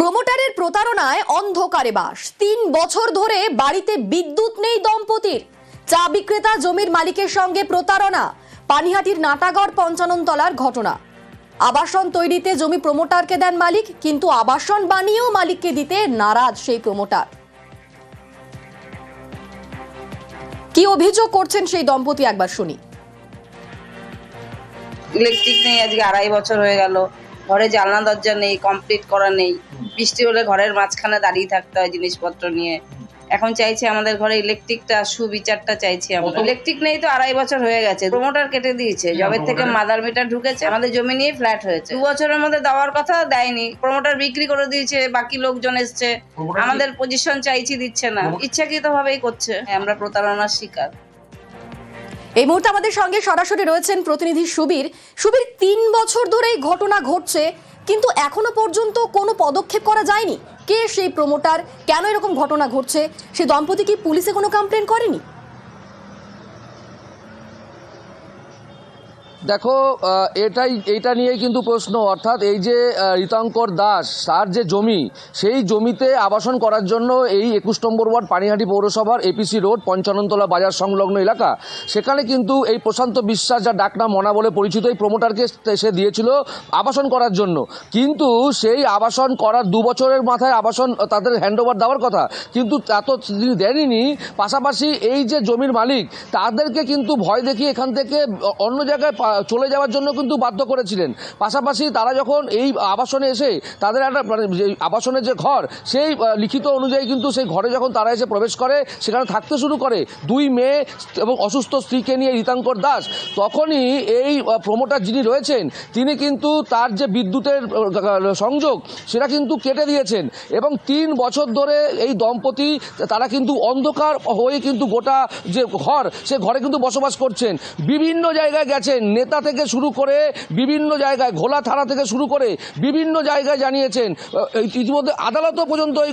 প্রমোটারের প্রতারণায় অন্ধকারে বাস। তিন বছর ধরে বাড়িতে বিদ্যুৎ নেই দম্পতির। চা বিক্রেতা জমির মালিকের সঙ্গে প্রতারণা, পানিহাটির নাটাগড় পঞ্চানন তলার ঘটনা। আবাসন তৈরিতে জমি প্রমোটারকে দেন মালিক, কিন্তু আবাসন বানিয়েও মালিককে দিতে নারাজ সেই প্রমোটার। কি অভিযোগ করছেন সেই দম্পতি একবার শুনি। ইলেকট্রিক নেই, আজকে আড়াই বছর হয়ে গেল। ঘরে জানলা দরজা নেই, কমপ্লিট করা নেই। বৃষ্টি হলে ঘরের মাঝখানে দাঁড়িয়ে থাকতে হয় জিনিসপত্র নিয়ে। এখন চাইছি আমাদের ঘরে ইলেকট্রিকটা সুবিচারটা চাইছি আমরা। ইলেকট্রিক নেই তো আড়াই বছর হয়ে গেছে। প্রমোটার কেটে দিয়েছে। জবে থেকে মাদার মিটার ঢুকেছে আমাদের জমি নিয়ে ফ্ল্যাট হয়েছে। দু বছরের মধ্যে দেওয়ার কথা দেয়নি। প্রমোটার বিক্রি করে দিয়েছে বাকি লোকজন এসছে। আমাদের পজিশন চাইছি দিচ্ছে না। ইচ্ছাকৃত ভাবেই করছে। আমরা প্রতারণার শিকার। এই মুহূর্তে আমাদের সঙ্গে সরাসরি রয়েছেন প্রতিনিধি সুবীর। সুবীর তিন বছর ধরে এই ঘটনা ঘটছে। কিন্তু এখনও পর্যন্ত কোনো পদক্ষেপ করা যায়নি। কে সেই প্রমোটার কেন এরকম ঘটনা ঘটছে? সে দম্পতি কি পুলিশে কোনো কমপ্লেন করেনি? দেখো এটাই এইটা নিয়েই কিন্তু প্রশ্ন। অর্থাৎ এই যে আহ, ঋতঙ্কর দাস তার যে জমি সেই জমিতে আবাসন করার জন্য এই একুশ নম্বর ওয়ার্ড পানিহাটি পৌরসভার এপিসি রোড পঞ্চাননতলা বাজার সংলগ্ন এলাকা। সেখানে কিন্তু এই প্রশান্ত বিশ্বাস যা ডাকনা মনা বলে পরিচিত এই প্রমোটারকে সে দিয়েছিল আবাসন করার জন্য। কিন্তু সেই আবাসন করার দু বছরের মাথায় আবাসন তাদের হ্যান্ডওভার দেওয়ার কথা। কিন্তু তা তো তিনি দেননি পাশাপাশি এই যে জমির মালিক তাদেরকে কিন্তু ভয় দেখিয়ে এখান থেকে অন্য জায়গায় চলে যাওয়ার জন্য কিন্তু বাধ্য করেছিলেন। পাশাপাশি তারা যখন এই আবাসনে এসে তাদের একটা মানে আবাসনের যে ঘর, সেই লিখিত অনুযায়ী কিন্তু সেই ঘরে যখন তারা এসে প্রবেশ করে, সেখানে থাকতে শুরু করে দুই মেয়ে এবং অসুস্থ স্ত্রীকে নিয়ে রীতাঙ্কর দাস। তখনই এই প্রমোটার যিনি রয়েছেন, তিনি কিন্তু তার যে বিদ্যুতের সংযোগ, সেটা কিন্তু কেটে দিয়েছেন এবং তিন বছর ধরে এই দম্পতি, তারা কিন্তু অন্ধকার হয়ে কিন্তু গোটা যে ঘর, সে ঘরে কিন্তু বসবাস করছেন। বিভিন্ন জায়গায় গেছেন নেতা থেকে শুরু করে বিভিন্ন জায়গায়, ঘোলা থানা থেকে শুরু করে বিভিন্ন জায়গায় জানিয়েছেন ইতিমধ্যে আদালতও পর্যন্ত এই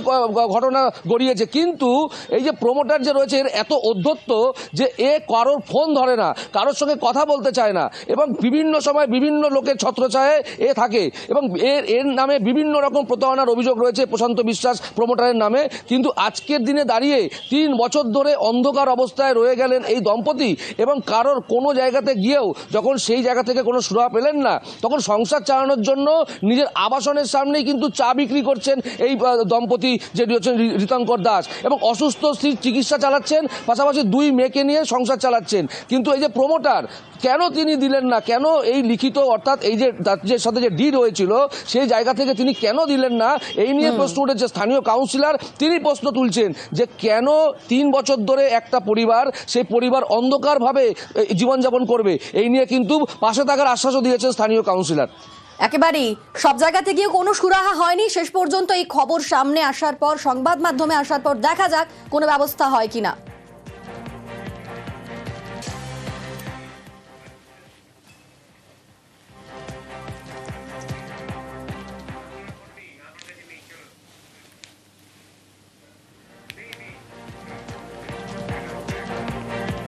ঘটনা গড়িয়েছে। কিন্তু এই যে প্রমোটার যে রয়েছে, এর এত অধ্যত্ত যে এ কারোর ফোন ধরে না, কারোর সঙ্গে কথা বলতে চায় না এবং বিভিন্ন সময় বিভিন্ন লোকের ছত্রছায়ে এ থাকে এবং এর এর নামে বিভিন্ন রকম প্রতারণার অভিযোগ রয়েছে প্রশান্ত বিশ্বাস প্রমোটারের নামে। কিন্তু আজকের দিনে দাঁড়িয়ে তিন বছর ধরে অন্ধকার অবস্থায় রয়ে গেলেন এই দম্পতি এবং কারোর কোনো জায়গাতে গিয়েও যখন সেই জায়গা থেকে কোনো সুরাহা পেলেন না। তখন সংসার চালানোর জন্য নিজের আবাসনের সামনেই কিন্তু চা বিক্রি করছেন এই দম্পতি যেটি হচ্ছেন রি- ঋতঙ্কর দাস। এবং অসুস্থ স্ত্রীর চিকিৎসা চালাচ্ছেন পাশাপাশি দুই মেয়েকে নিয়ে সংসার চালাচ্ছেন। কিন্তু এই যে প্রমোটার কেন তিনি দিলেন না? কেন এই লিখিত অর্থাৎ এই যে যে সাথে যে ডিড হয়েছিল সেই জায়গা থেকে তিনি কেন দিলেন না? এই নিয়ে প্রশ্ন উঠেছে স্থানীয় কাউন্সিলর তিনি প্রশ্ন তুলছেন যে কেন তিন বছর ধরে একটা পরিবার সেই পরিবার অন্ধকারভাবে জীবনযাপন করবে? এই নিয়ে কিন্তু পাশে থাকার আশ্বাসও দিয়েছেন স্থানীয় কাউন্সিলর। একেবারেই। সব জায়গাতে গিয়ে কোনো সুরাহা হয়নি। শেষ পর্যন্ত এই খবর সামনে আসার পর, সংবাদ মাধ্যমে আসার পর দেখা যাক কোনো ব্যবস্থা হয় কিনা।